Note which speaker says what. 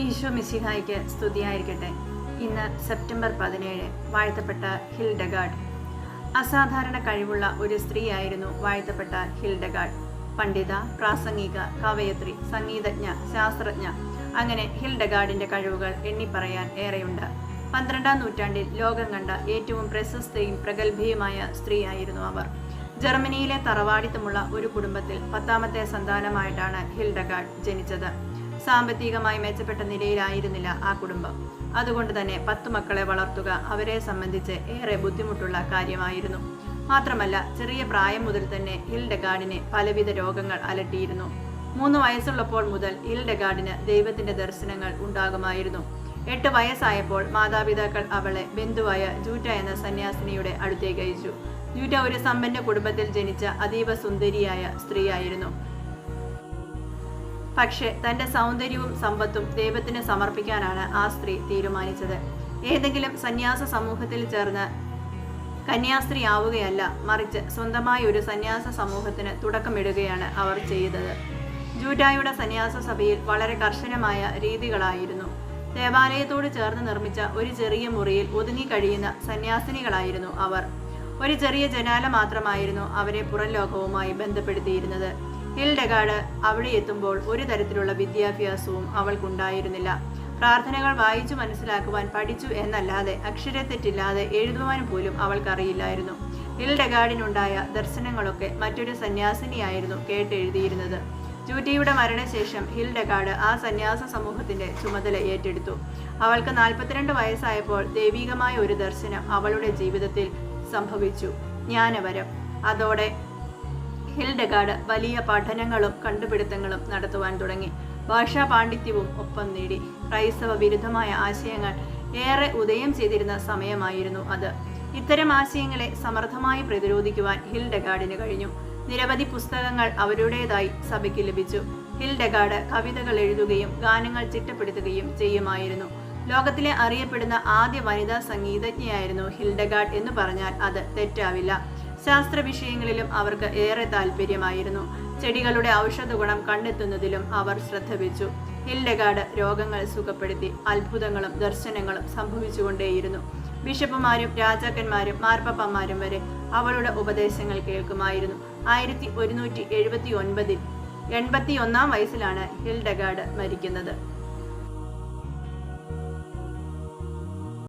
Speaker 1: ഈശോ മിസിഹായിക്ക് സ്തുതിയായിരിക്കട്ടെ. ഇന്ന് സെപ്റ്റംബർ പതിനേഴ് വാഴ്ത്തപ്പെട്ട ഹിൽഡഗാഡ്. അസാധാരണ കഴിവുള്ള ഒരു സ്ത്രീയായിരുന്നു വാഴ്ത്തപ്പെട്ട ഹിൽഡഗാഡ്. പണ്ഡിത പ്രാസംഗിക കവയത്രി സംഗീതജ്ഞ ശാസ്ത്രജ്ഞ അങ്ങനെ ഹിൽഡഗാഡിന്റെ കഴിവുകൾ എണ്ണിപ്പറയാൻ ഏറെയുണ്ട്. പന്ത്രണ്ടാം നൂറ്റാണ്ടിൽ ലോകം കണ്ട ഏറ്റവും പ്രശസ്തയും പ്രഗത്ഭയുമായ സ്ത്രീയായിരുന്നു അവർ. ജർമ്മനിയിലെ തറവാടിത്തമുള്ള ഒരു കുടുംബത്തിൽ പത്താമത്തെ സന്താനമായിട്ടാണ് ഹിൽഡഗാഡ് ജനിച്ചത്. സാമ്പത്തികമായി മെച്ചപ്പെട്ട നിലയിലായിരുന്നില്ല ആ കുടുംബം. അതുകൊണ്ട് തന്നെ പത്തു മക്കളെ വളർത്തുക അവരെ സംബന്ധിച്ച് ഏറെ ബുദ്ധിമുട്ടുള്ള കാര്യമായിരുന്നു. മാത്രമല്ല ചെറിയ പ്രായം മുതൽ തന്നെ ഇൽഡഗാർഡിനെ പലവിധ രോഗങ്ങൾ അലട്ടിയിരുന്നു. മൂന്ന് വയസ്സുള്ളപ്പോൾ മുതൽ ഇൽഡഗാർഡിന് ദൈവത്തിന്റെ ദർശനങ്ങൾ ഉണ്ടാകുമായിരുന്നു. എട്ട് വയസ്സായപ്പോൾ മാതാപിതാക്കൾ അവളെ ബന്ധുവായ ജൂറ്റ എന്ന സന്യാസിനിയുടെ അടുത്തേക്ക് അയച്ചു. ജൂറ്റ ഒരു സമ്പന്ന കുടുംബത്തിൽ ജനിച്ച അതീവ സുന്ദരിയായ സ്ത്രീയായിരുന്നു. പക്ഷേ തന്റെ സൗന്ദര്യവും സമ്പത്തും ദൈവത്തിന് സമർപ്പിക്കാനാണ് ആ സ്ത്രീ തീരുമാനിച്ചത്. ഏതെങ്കിലും സന്യാസ സമൂഹത്തിൽ ചേർന്ന് കന്യാസ്ത്രീ ആവുകയല്ല മറിച്ച് സ്വന്തമായ ഒരു സന്യാസ സമൂഹത്തിന് തുടക്കമിടുകയാണ് അവർ ചെയ്തത്. ജൂറ്റായുടെ സന്യാസ സഭയിൽ വളരെ കർശനമായ രീതികളായിരുന്നു. ദേവാലയത്തോട് ചേർന്ന് നിർമ്മിച്ച ഒരു ചെറിയ മുറിയിൽ ഒതുങ്ങി കഴിയുന്ന സന്യാസിനികളായിരുന്നു അവർ. ഒരു ചെറിയ ജനാല മാത്രമായിരുന്നു അവരെ പുറം ലോകവുമായി ബന്ധപ്പെടുത്തിയിരുന്നത്. ഹിൽഡഗാഡ് അവിടെ എത്തുമ്പോൾ ഒരു തരത്തിലുള്ള വിദ്യാഭ്യാസവും അവൾക്കുണ്ടായിരുന്നില്ല. പ്രാർത്ഥനകൾ വായിച്ചു മനസ്സിലാക്കുവാൻ പഠിച്ചു എന്നല്ലാതെ അക്ഷരത്തെറ്റില്ലാതെ എഴുതുവാൻ പോലും അവൾക്കറിയില്ലായിരുന്നു. ഹിൽഡഗാഡിനുണ്ടായ ദർശനങ്ങളൊക്കെ മറ്റൊരു സന്യാസിനിയായിരുന്നു കേട്ടെഴുതിയിരുന്നത്. ജൂറ്റിയുടെ മരണശേഷം ഹിൽഡഗാഡ് ആ സന്യാസ സമൂഹത്തിന്റെ ചുമതല ഏറ്റെടുത്തു. അവൾക്ക് നാൽപ്പത്തിരണ്ട് വയസ്സായപ്പോൾ ദൈവികമായ ഒരു ദർശനം അവളുടെ ജീവിതത്തിൽ സംഭവിച്ചു. ജ്ഞാനവരം. അതോടെ ഹിൽഡഗാഡ് വലിയ പഠനങ്ങളും കണ്ടുപിടുത്തങ്ങളും നടത്തുവാൻ തുടങ്ങി. ഭാഷാ പാണ്ഡിത്യവും ഒപ്പം നേടി. ക്രൈസ്തവ വിരുദ്ധമായ ആശയങ്ങൾ ഏറെ ഉദയം ചെയ്തിരുന്ന സമയമായിരുന്നു അത്. ഇത്തരം ആശയങ്ങളെ സമർത്ഥമായി പ്രതിരോധിക്കുവാൻ ഹിൽഡഗാഡിന് കഴിഞ്ഞു. നിരവധി പുസ്തകങ്ങൾ അവരുടേതായി സഭയ്ക്ക് ലഭിച്ചു. ഹിൽഡഗാഡ് കവിതകൾ എഴുതുകയും ഗാനങ്ങൾ ചിട്ടപ്പെടുത്തുകയും ചെയ്യുമായിരുന്നു. ലോകത്തിലെ അറിയപ്പെടുന്ന ആദ്യ വനിതാ സംഗീതജ്ഞയായിരുന്നു ഹിൽഡഗാഡ് എന്ന് പറഞ്ഞാൽ അത് തെറ്റാവില്ല. ശാസ്ത്ര വിഷയങ്ങളിലും അവർക്ക് ഏറെ താല്പര്യമായിരുന്നു ചെടികളുടെ ഔഷധ ഗുണം കണ്ടെത്തുന്നതിലും അവർ ശ്രദ്ധ വെച്ചു ഹില്ലഗാഡ് രോഗങ്ങൾ സുഖപ്പെടുത്തി അത്ഭുതങ്ങളും ദർശനങ്ങളും സംഭവിച്ചുകൊണ്ടേയിരുന്നു. ബിഷപ്പുമാരും രാജാക്കന്മാരും മാർപ്പപ്പന്മാരും വരെ അവളുടെ ഉപദേശങ്ങൾ കേൾക്കുമായിരുന്നു. ആയിരത്തി ഒരുന്നൂറ്റി എഴുപത്തി ഒൻപതിൽ എൺപത്തി ഒന്നാം വയസ്സിലാണ് ഹിൽഡഗാഡ് മരിക്കുന്നത്.